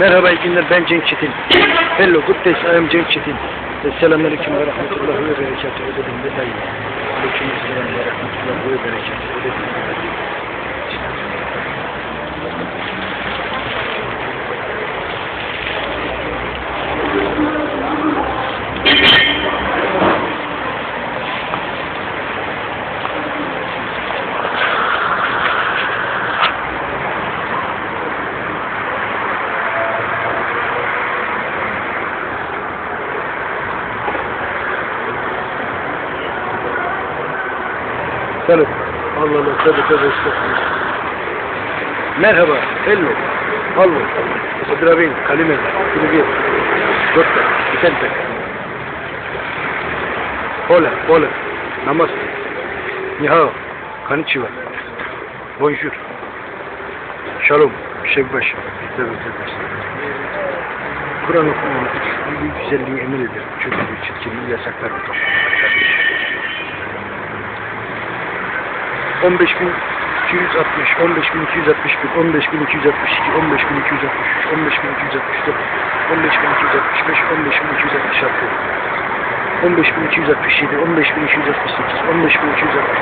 Merhaba iyi günler ben Cenk Çetin. Hello good days I am Cenk Çetin. Selamünaleyküm ve rahmetullahi ve berekatuhu. Aleyküm selam ve rahmetullahi ve berekatuhu. Tabii. Allah'ım tabii tabii işte. Merhaba. Ello. Hallo. Sıdrabin. Kalime. Kulübir. Dörtte. Bitente. Şey hola. Hola. Namaste. Nihao. Konnichiwa. Bonjour. Shalom. Şevbaş. Tabii tabii. Kur'an okumanın güzelliği emir eder. Çünkü çirkinliği yasaklar otomatik. 15260, 15261, 15262, 15263, 15264, 15265, 15266, 15267, 15268, 15269,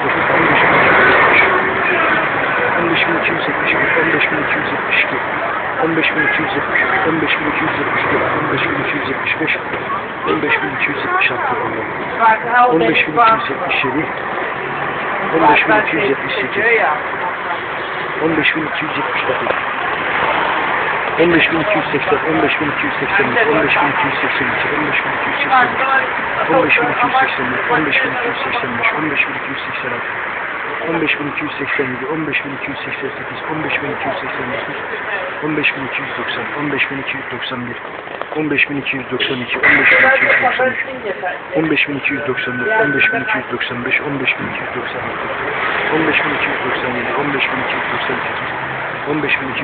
15273, 15271, 15272, 15273, 15274, 15275, 15276, 15277, 15278 15279 15280 15283 15282 15283 15281 15285 15286 15287 15288 15289 15290 15291 15292 15293 15294, 15295, 15296, 15297, 15298, 15299,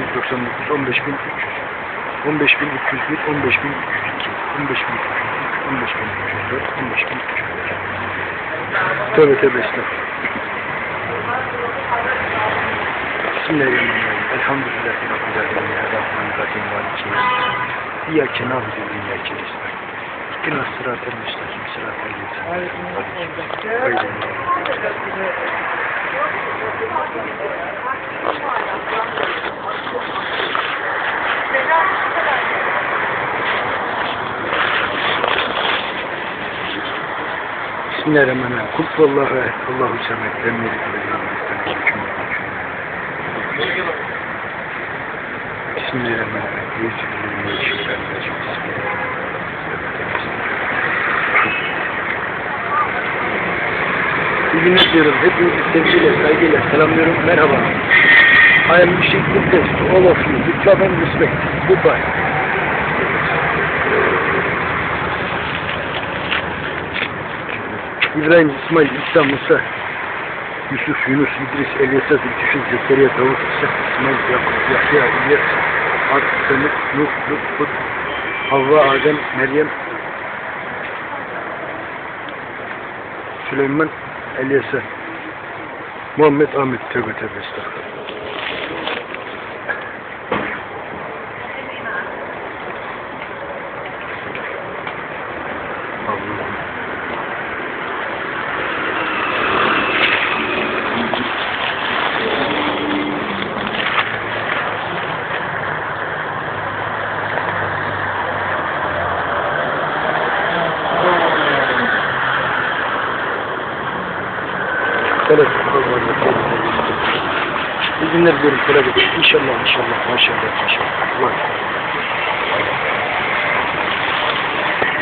15300, 15301, 15302, 15303, 15304, 15305. Tövbe tövbe estağfurullah. Bismillahirrahmanirrahim. Elhamdülillahi Rabbil alemin. Errahmanirrahim. Maliki yevmiddin. İyyâke nâbudu ve iyyâke nestaîn. İhdinas sıratel müstakim sıratel ehad. Allahu semed. Lem yelid ve lem yulad ve lem yekun lahu Bismillahirrahmanirrahim. Bismillahirrahmanirrahim. İyi günler diyorum. Hepinizi sevgiyle, saygıyla selamlıyorum. Merhaba. I am wishing good days to all of you with love and respect. Goodbye. İbrahim, İsmail, İsa, Musa, Yusuf, Yunus, İdris, Elyasa, Zülküfil, Zekeriya, Davut, İsa, İsmail, Yakup, Yahya, İlyas, Ad, Semih, Nuh, Lut, Hud, Havva, Adem, Meryem, Süleyman, Elyasa, Muhammed, Ahmet, tövbe tövbe estağfurullah. Allah'ım. Evet. İyi günler diyorum. Kolay gelsin. İnşallah, inşallah, maşallah, maşallah. Allah.